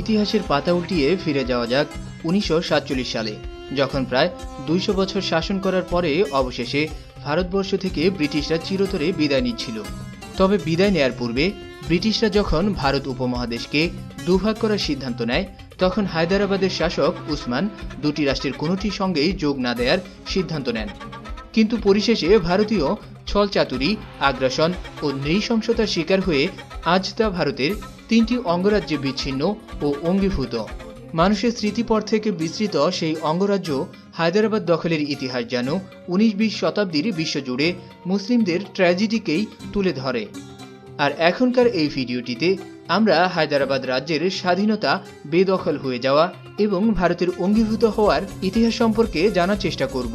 ইতিহাসের পাতা উল্টিয়ে ফিরে যাওয়া যাক উনিশশো সাতচল্লিশ সালে, যখন প্রায় দুইশো বছর শাসন করার পরে অবশেষে ভারতবর্ষ থেকে ব্রিটিশরা চিরতরে বিদায় নিচ্ছিল। তবে বিদায় নেয়ার পূর্বে ব্রিটিশরা যখন ভারত উপমহাদেশকে দুভাগ করার সিদ্ধান্ত নেয়, তখন হায়দ্রাবাদের শাসক উসমান দুটি রাষ্ট্রের কোনোটির সঙ্গেই যোগ না দেওয়ার সিদ্ধান্ত নেন। কিন্তু পরিশেষে ভারতীয় ছলচাতুরি, আগ্রাসন ও নৃশংসতার শিকার হয়ে আজ তা ভারতের তিনটি অঙ্গরাজ্যে বিচ্ছিন্ন ও অঙ্গীভূত। মানুষের স্মৃতিপর থেকে বিস্তৃত সেই অঙ্গরাজ্য হায়দ্রাবাদ দখলের ইতিহাস যেন উনিশ বিশ শতাব্দীর বিশ্বজুড়ে মুসলিমদের ট্র্যাজেডিকেই তুলে ধরে। আর এখনকার এই ভিডিওটিতে আমরা হায়দ্রাবাদ রাজ্যের স্বাধীনতা, বেদখল হয়ে যাওয়া এবং ভারতের অঙ্গীভূত হওয়ার ইতিহাস সম্পর্কে জানার চেষ্টা করব।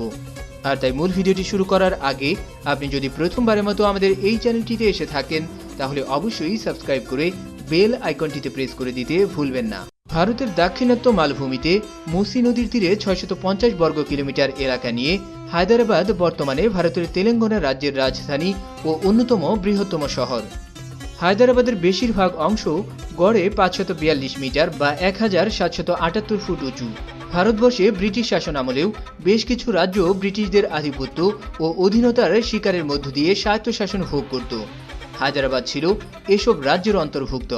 আর তাই মূল ভিডিওটি শুরু করার আগে আপনি যদি প্রথমবারের মতো আমাদের এই চ্যানেলটিতে এসে থাকেন, তাহলে অবশ্যই সাবস্ক্রাইব করে বেল আইকনটিতে প্রেস করে দিতে ভুলবেন না। ভারতের দাক্ষিণাত্য মালভূমিতে মুসি নদীর তীরে ছয়শত বর্গ কিলোমিটার এলাকা নিয়ে হায়দ্রাবাদ বর্তমানে ভারতের তেলেঙ্গানা রাজ্যের রাজধানী ও অন্যতম বৃহত্তম শহর। হায়দ্রাবাদের বেশিরভাগ অংশ গড়ে পাঁচশত বিয়াল্লিশ মিটার বা এক হাজার সাতশত আটাত্তর ফুট উঁচু। ভারতবর্ষে ব্রিটিশ শাসন আমলেও বেশ কিছু রাজ্য ব্রিটিশদের আধিপত্য ও অধীনতার শিকারের মধ্য দিয়ে স্বায়ত্তশাসন ভোগ করত। হায়দ্রাবাদ ছিল এসব রাজ্যের অন্তর্ভুক্ত।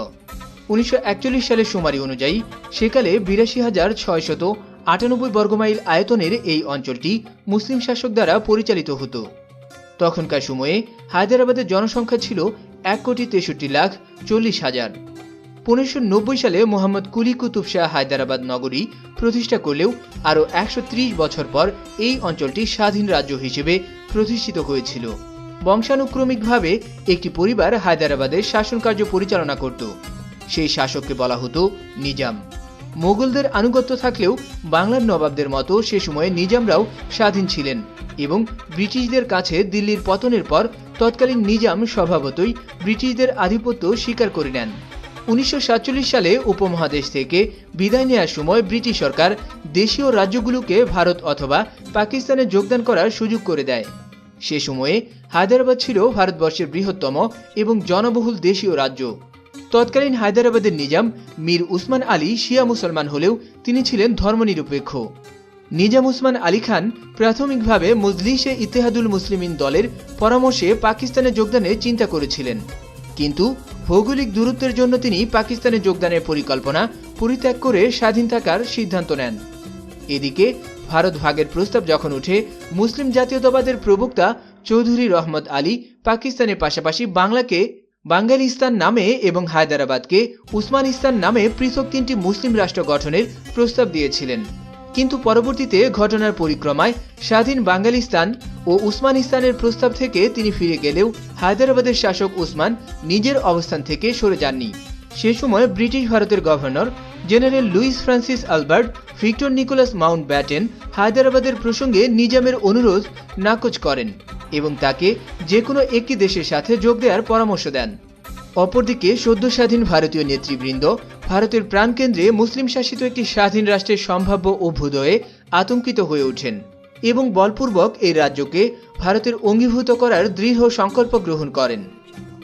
উনিশশো একচল্লিশ সালের সুমারি অনুযায়ী, সেকালে বিরাশি হাজার ছয়শত আটানব্বই বর্গমাইল আয়তনের এই অঞ্চলটি মুসলিম শাসক দ্বারা পরিচালিত হতো। তখনকার সময়ে হায়দ্রাবাদের জনসংখ্যা ছিল এক কোটি তেষট্টি লাখ চল্লিশ হাজার। পনেরোশো সালে মোহাম্মদ কুলি কুতুব শাহ হায়দ্রাবাদ নগরী প্রতিষ্ঠা করলেও আরও একশো ত্রিশ বছর পর এই অঞ্চলটি স্বাধীন রাজ্য হিসেবে প্রতিষ্ঠিত হয়েছিল। বংশানুক্রমিকভাবে একটি পরিবার হায়দ্রাবাদের শাসনকার্য পরিচালনা করত। সেই শাসককে বলা হতো নিজাম। মোগলদের আনুগত্য থাকলেও বাংলার নবাবদের মতো সে সময়ে নিজামরাও স্বাধীন ছিলেন এবং ব্রিটিশদের কাছে দিল্লির পতনের পর তৎকালীন নিজাম স্বভাবতই ব্রিটিশদের আধিপত্য স্বীকার করে নেন। উনিশশো সাতচল্লিশ সালে উপমহাদেশ থেকে বিদায় নেওয়ার সময় ব্রিটিশ সরকার দেশীয় রাজ্যগুলোকে ভারত অথবা পাকিস্তানে যোগদান করার সুযোগ করে দেয়। সে সময়ে হায়দ্রাবাদ ছিল ভারতবর্ষের বৃহত্তম এবং জনবহুল দেশীয় রাজ্য। তৎকালীন হায়দ্রাবাদের নিজাম মীর উসমান আলী শিয়া মুসলমান হলেও তিনি ছিলেন ধর্মনিরপেক্ষ। নিজাম উসমান আলী খান প্রাথমিকভাবে মজলিসে ইতিহাদুল মুসলিমিন দলের পরামর্শে পাকিস্তানে যোগদানের চিন্তা করেছিলেন। কিন্তু ভৌগোলিক দূরত্বের জন্য তিনি পাকিস্তানে যোগদানের পরিকল্পনা পরিত্যাগ করে স্বাধীন থাকার সিদ্ধান্ত নেন। এদিকে ভারত ভাগের প্রস্তাব যখন উঠে মুসলিম জাতীয়তাবাদের প্রবক্তা চৌধুরী রহমত আলী পাকিস্তানের পাশাপাশি বাংলাকে বাঙ্গালিস্তান নামে এবং হায়দ্রাবাদকে উসমানিস্তান নামে পৃথক তিনটি মুসলিম রাষ্ট্র গঠনের প্রস্তাব দিয়েছিলেন। কিন্তু পরবর্তীতে ঘটনার পরিক্রমায় স্বাধীন বাঙ্গালিস্তান ও উসমানিস্তানের প্রস্তাব থেকে তিনি ফিরে গেলেও হায়দ্রাবাদের শাসক উসমান নিজের অবস্থান থেকে সরে যাননি। সে সময় ব্রিটিশ ভারতের governor general Louis Francis Albert, Victor Nicholas Mountbatten হায়দ্রাবাদের প্রসঙ্গে নিজামের অনুরোধ নাকচ করেন এবং তাকে যে কোনো একটি দেশের সাথে যোগ দেওয়ার পরামর্শ দেন। অপরদিকে সদ্য স্বাধীন ভারতীয় নেতৃবৃন্দ ভারতের প্রাণকেন্দ্রে মুসলিম শাসিত একটি স্বাধীন রাষ্ট্রের সম্ভাব্য অভ্যুদয়ে আতঙ্কিত হয়ে ওঠেন এবং বলপূর্বক এই রাজ্যকে ভারতের অঙ্গীভূত করার দৃঢ় সংকল্প গ্রহণ করেন।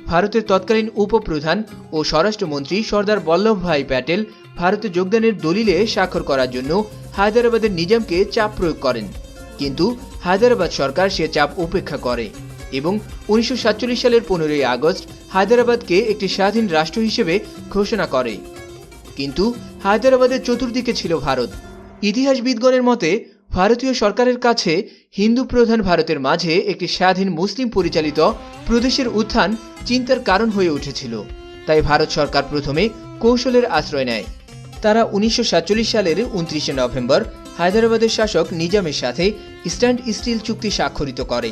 ভারতের তৎকালীন উপপ্রধান ও স্বরাষ্ট্রমন্ত্রী সর্দার বল্লভভাই প্যাটেল ভারতে যোগদানের দলিলে স্বাক্ষর করার জন্য হায়দ্রাবাদের নিজামকে চাপ প্রয়োগ করেন। কিন্তু হায়দ্রাবাদ সরকার সে চাপ উপেক্ষা করে এবং উনিশশো সাতচল্লিশ সালের পনেরোই আগস্ট হায়দ্রাবাদকে একটি স্বাধীন রাষ্ট্র হিসেবে ঘোষণা করে। কিন্তু হায়দ্রাবাদের চতুর্দিকে ছিল ভারত। ইতিহাসবিদগণের মতে ভারতীয় সরকারের কাছে হিন্দু প্রধান ভারতের মাঝে একটি স্বাধীন মুসলিম পরিচালিত প্রদেশের উত্থান চিন্তার কারণ হয়ে উঠেছিল। তাই ভারত সরকার প্রথমে কৌশলের আশ্রয় নেয়। তারা উনিশশো সাতচল্লিশ সালের উনত্রিশে নভেম্বর হায়দ্রাবাদের শাসক নিজামের সাথে স্ট্যান্ড স্টিল চুক্তি স্বাক্ষরিত করে।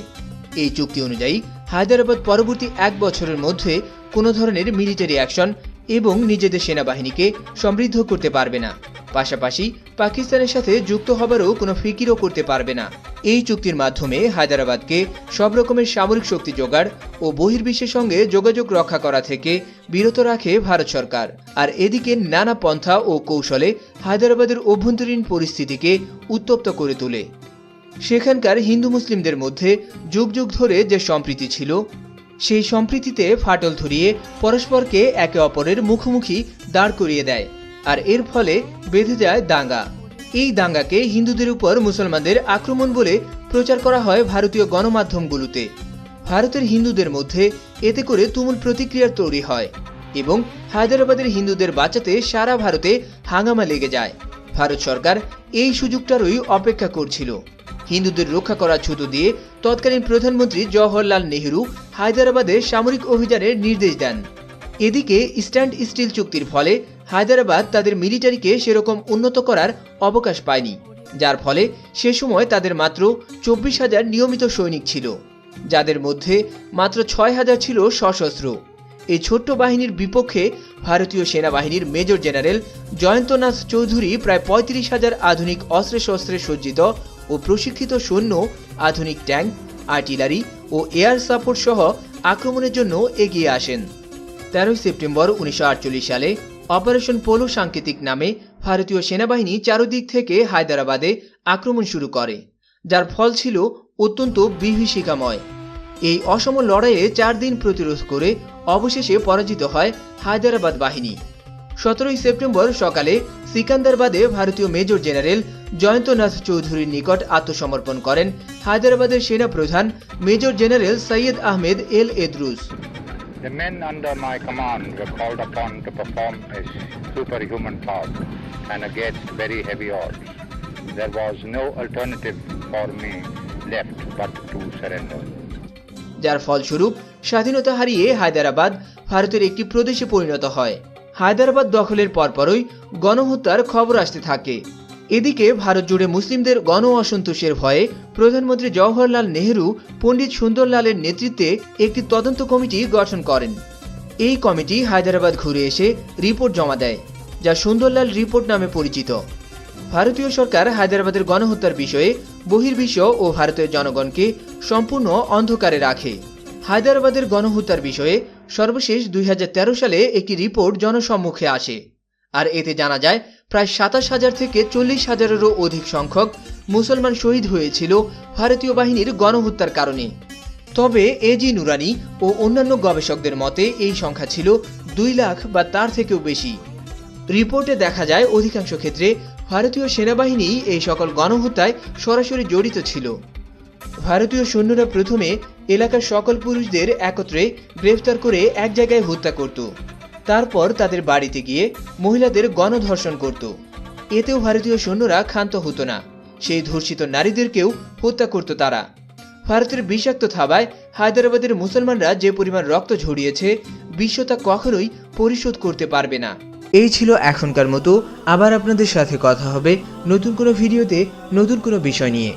এই চুক্তি অনুযায়ী হায়দ্রাবাদ পরবর্তী এক বছরের মধ্যে কোনো ধরনের মিলিটারি অ্যাকশন এবং নিজেদের সেনাবাহিনীকে সমৃদ্ধ করতে পারবে না। পাশাপাশি পাকিস্তানের সাথে যুক্ত হবারও কোনো ফিকিরও করতে পারবে না। এই চুক্তির মাধ্যমে হায়দ্রাবাদকে সব রকমের সামরিক শক্তি জোগাড় ও বহির্বিশ্বের সঙ্গে যোগাযোগ রক্ষা করা থেকে বিরত রাখে ভারত সরকার। আর এদিকে নানা পন্থা ও কৌশলে হায়দ্রাবাদের অভ্যন্তরীণ পরিস্থিতিকে উত্তপ্ত করে তোলে। সেখানকার হিন্দু মুসলিমদের মধ্যে যুগ যুগ ধরে যে সম্প্রীতি ছিল সেই সম্প্রীতিতে ফাটল ধরিয়ে পরস্পরকে একে অপরের মুখোমুখি দাঁড় করিয়ে দেয়, আর এর ফলে বেঁধে যায় দাঙ্গা। এই দাঙ্গাকে হিন্দুদের উপর মুসলমানদের আক্রমণ বলে প্রচার করা হয় ভারতীয় গণমাধ্যমগুলোতে। ভারতের হিন্দুদের মধ্যে এতে করে তুমুল প্রতিক্রিয়ার তৈরি হয় এবং হায়দ্রাবাদের হিন্দুদের বাঁচাতে সারা ভারতে হাঙ্গামা লেগে যায়। ভারত সরকার এই সুযোগটারই অপেক্ষা করছিল। হিন্দুদের রক্ষা করার ছুতো দিয়ে তৎকালীন প্রধানমন্ত্রী জওহরলাল নেহরু হায়দ্রাবাদে সামরিক অভিযানের নির্দেশ দেন। এদিকে স্ট্যান্ড স্টিল চুক্তির ফলে হায়দ্রাবাদ তাদের মিলিটারিকে সেরকম উন্নত করার অবকাশ পায়নি, যার ফলে সে সময় তাদের মাত্র চব্বিশ হাজার নিয়মিত সৈনিক ছিল, যাদের মধ্যে মাত্র ছয় হাজার ছিল সশস্ত্র। এই ছোট্ট বাহিনীর বিপক্ষে ভারতীয় সেনাবাহিনীর মেজর জেনারেল জয়ন্তনাথ চৌধুরী প্রায় পঁয়ত্রিশ হাজার আধুনিক অস্ত্রে শস্ত্রে সজ্জিত ও প্রশিক্ষিত সৈন্য, আধুনিক ট্যাঙ্ক, আর্টিলারি ও এয়ার সাপোর্ট সহ আক্রমণের জন্য এগিয়ে আসেন। তেরোই সেপ্টেম্বর উনিশশো আটচল্লিশ সালে অপারেশন পোলো সাংকেতিক নামে ভারতীয় সেনাবাহিনী চারদিক থেকে হায়দ্রাবাদে আক্রমণ শুরু করে, যার ফল ছিল অত্যন্ত বিভীষিকাময়। এই অসম লড়াইয়ে চার দিন প্রতিরোধ করে অবশেষে পরাজিত হয় হায়দ্রাবাদ বাহিনী সতেরোই সেপ্টেম্বর সকালে সিকান্দারবাদে ভারতীয় মেজর জেনারেল জয়ন্তনাথ চৌধুরীর নিকট আত্মসমর্পণ করেন হায়দ্রাবাদের সেনা প্রধান major general Syed Ahmed El Edroos The men under my command were called upon to perform a superhuman task and against very heavy odds. There was no alternative for me left but to surrender. যার ফলস্বরূপ স্বাধীনতা হারিয়ে হায়দ্রাবাদ ভারতের একটি প্রদেশে পরিণত হয়। হায়দ্রাবাদ দখলের পরপরই গণহত্যার খবর আসতে থাকে। এদিকে ভারত জুড়ে মুসলিমদের গণ অসন্তোষের ভয়ে প্রধানমন্ত্রী জওহরলাল নেহরু, পণ্ডিত সুন্দরলালের নেতৃত্বে একটি তদন্ত কমিটি গঠন করেন। এই কমিটি হায়দ্রাবাদ ঘুরে এসে রিপোর্ট জমা দেয়, যা সুন্দরলাল রিপোর্ট নামে পরিচিত। ভারতীয় সরকার হায়দ্রাবাদের গণহত্যার বিষয়ে বহির্বিশ্ব ও ভারতের জনগণকে সম্পূর্ণ অন্ধকারে রাখে। হায়দ্রাবাদের গণহত্যার বিষয়ে সর্বশেষ দুই হাজার তেরো সালে একটি রিপোর্ট জনসম্মুখে আসে। আর এতে জানা যায়, প্রায় সাতাশ হাজার থেকে চল্লিশ হাজারেরও অধিক সংখ্যক মুসলমান শহীদ হয়েছিল ভারতীয় বাহিনীর গণহত্যার কারণে। তবে এজি নুরানি ও অন্যান্য গবেষকদের মতে এই সংখ্যা ছিল দুই লাখ বা তার থেকেও বেশি। রিপোর্টে দেখা যায়, অধিকাংশ ক্ষেত্রে ভারতীয় সেনাবাহিনী এই সকল গণহত্যায় সরাসরি জড়িত ছিল। ভারতীয় সৈন্যরা প্রথমে এলাকার সকল পুরুষদের একত্রে গ্রেফতার করে এক জায়গায় হত্যা করত। তারপর তাদের বাড়িতে গিয়ে মহিলাদের গণধর্ষণ করত। এতেও ভারতীয় সৈন্যরা ক্ষান্ত হতো না। সেই ধর্ষিত নারীদেরকেও হত্যা করত তারা। ভারতের বিষাক্ত থাবায় হায়দ্রাবাদের মুসলমানরা যে পরিমাণ রক্ত ঝরিয়েছে বিশ্ব তা কখনোই পরিশোধ করতে পারবে না। এই ছিল এখনকার মতো। আবার আপনাদের সাথে কথা হবে নতুন কোনো ভিডিওতে, নতুন কোনো বিষয় নিয়ে।